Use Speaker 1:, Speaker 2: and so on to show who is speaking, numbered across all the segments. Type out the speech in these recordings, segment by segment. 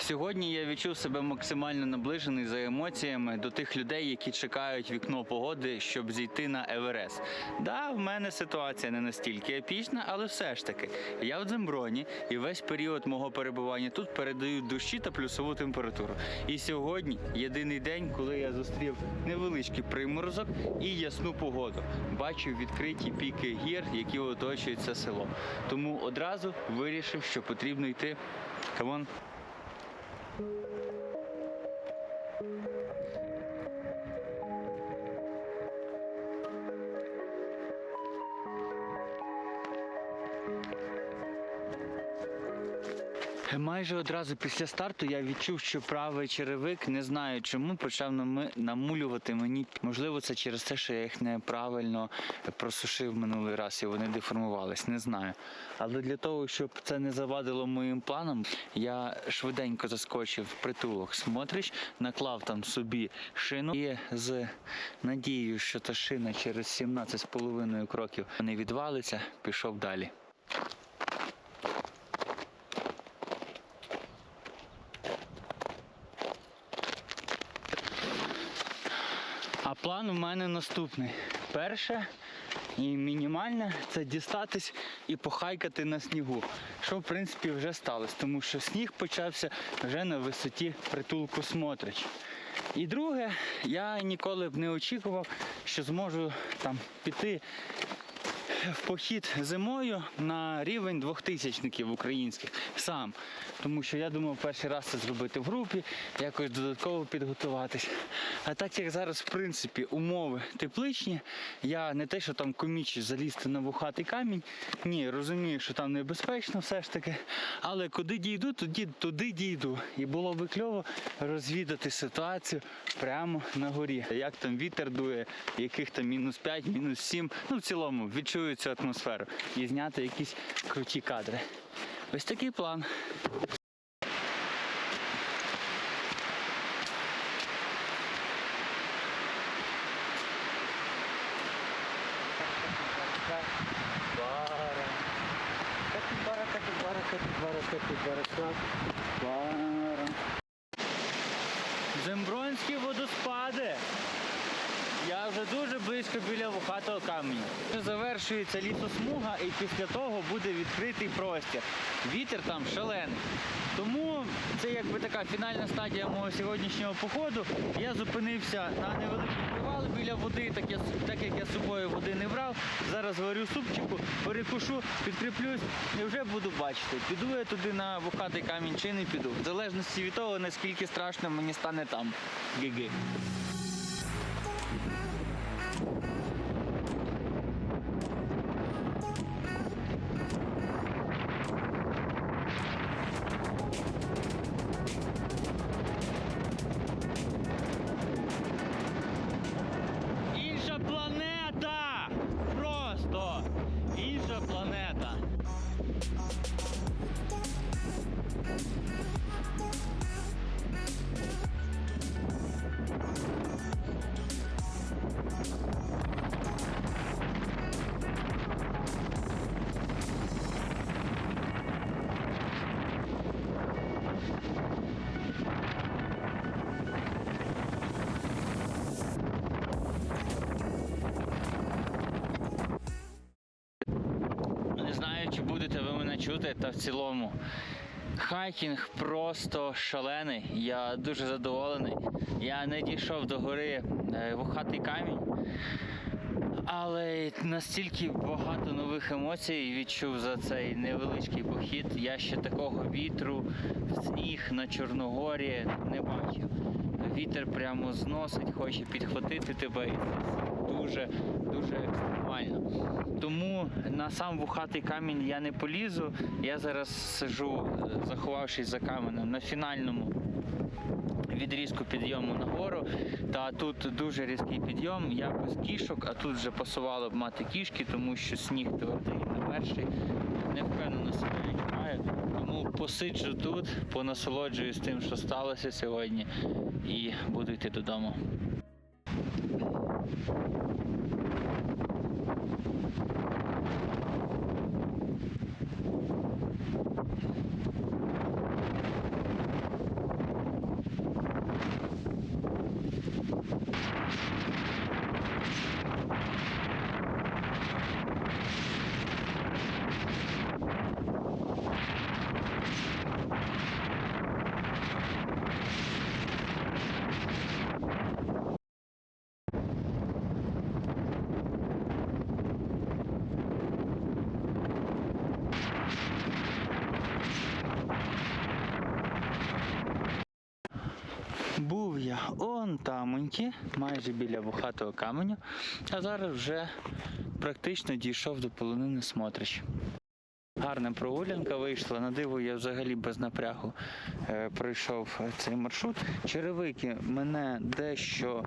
Speaker 1: Сьогодні я відчув себе максимально наближений за емоціями до тих людей, які чекають вікно погоди, щоб зійти на Еверест. Да, в мене ситуація не настільки епічна, але все ж таки, я в Дземброні і весь період мого перебування тут передають дощі та плюсову температуру. І сьогодні єдиний день, коли я зустрів невеличкий приморозок і ясну погоду. Бачив відкриті піки гір, які оточують це село. Тому одразу вирішив, що потрібно йти. Камон. thank you Майже одразу після старту я відчув, що правий черевик, не знаю чому, почав намулювати мені. Можливо, це через те, що я їх неправильно просушив минулий раз і вони деформувались. Не знаю. Але для того, щоб це не завадило моїм планам, я швиденько заскочив в притулок Смотрич, наклав там собі шину і з надією, що та шина через 17,5 кроків не відвалиться, пішов далі. План у мене наступний. Перше і мінімальне це дістатись і похайкати на снігу. Що в принципі вже сталося, тому що сніг почався вже на висоті притулку Смотрич. І друге, я ніколи б не очікував, що зможу там піти в похід зимою на рівень двохтисячників українських сам. Тому що я думав перший раз це зробити в групі, якось додатково підготуватись. А так як зараз, в принципі, умови тепличні, я не те, що там комічу залізти на вухатий камінь. Ні, розумію, що там небезпечно все ж таки. Але куди дійду, туди, туди дійду. І було би кльово розвідати ситуацію прямо на горі. Як там вітер дує, яких там мінус 5, мінус 7. Ну, в цілому відчую цю атмосферу і зняти якісь круті кадри. Ось такий план. Зембронські водоспади. Я вже дуже близько біля вухатого каменю. Завершується лісосмуга і після того буде відкритий простір. Вітер там шалений. Тому це якби така фінальна стадія мого сьогоднішнього походу. Я зупинився на невеликий привал біля води, так, я, так як я з собою води не брав. Зараз варю супчику, перекушу, підкріплюсь і вже буду бачити, піду я туди на вухатий камінь чи не піду. В залежності від того, наскільки страшно мені стане там. Гіги. Чути, та в цілому. Хайкінг просто шалений. Я дуже задоволений. Я не дійшов до гори е, вухатий камінь. Але настільки багато нових емоцій відчув за цей невеличкий похід. Я ще такого вітру, сніг на Чорногорі не бачив. Вітер прямо зносить, хоче підхватити тебе. І дуже дуже екстремально. Тому на сам вухатий камінь я не полізу. Я зараз сижу, е, заховавшись за каменем на фінальному відрізку підйому нагору. Та тут дуже різкий підйом. Я без кішок, а тут вже пасувало б мати кішки, тому що сніг твердий на перший. Не впевнено себе відчуваю. Тому посиджу тут, понасолоджуюсь тим, що сталося сьогодні, і буду йти додому. я он тамоньки, майже біля вухатого каменю, а зараз вже практично дійшов до полонини Смотрич. Гарна прогулянка вийшла. На диво я взагалі без напрягу е, пройшов цей маршрут. Черевики мене дещо,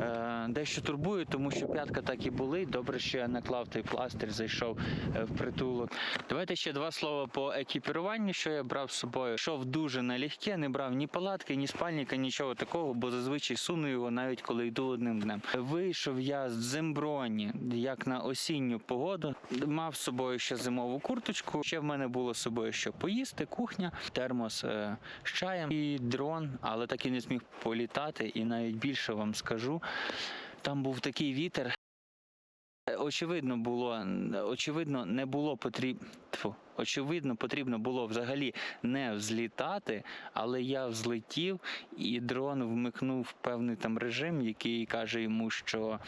Speaker 1: е, дещо турбує, тому що п'ятка так і болить. Добре, що я наклав той пластир, зайшов е, в притулок. Давайте ще два слова по екіпіруванню, що я брав з собою. Йшов дуже налегке, не брав ні палатки, ні спальника, нічого такого, бо зазвичай суну його навіть коли йду одним днем. Вийшов я з Земброні, як на осінню погоду. Мав з собою ще зимову курточку. Ще в мене було з собою що поїсти, кухня, термос е, з чаєм і дрон, але так і не зміг політати. І навіть більше вам скажу. Там був такий вітер. Очевидно було, очевидно, не було потрібно. Очевидно, потрібно було взагалі не взлітати, але я взлетів, і дрон вмикнув певний там режим, який каже йому, що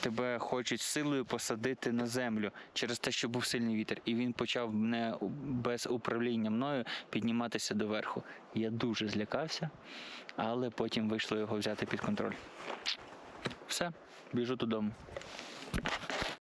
Speaker 1: тебе хочуть силою посадити на землю через те, що був сильний вітер. І він почав мене без управління мною підніматися доверху. Я дуже злякався, але потім вийшло його взяти під контроль. Все, біжу додому.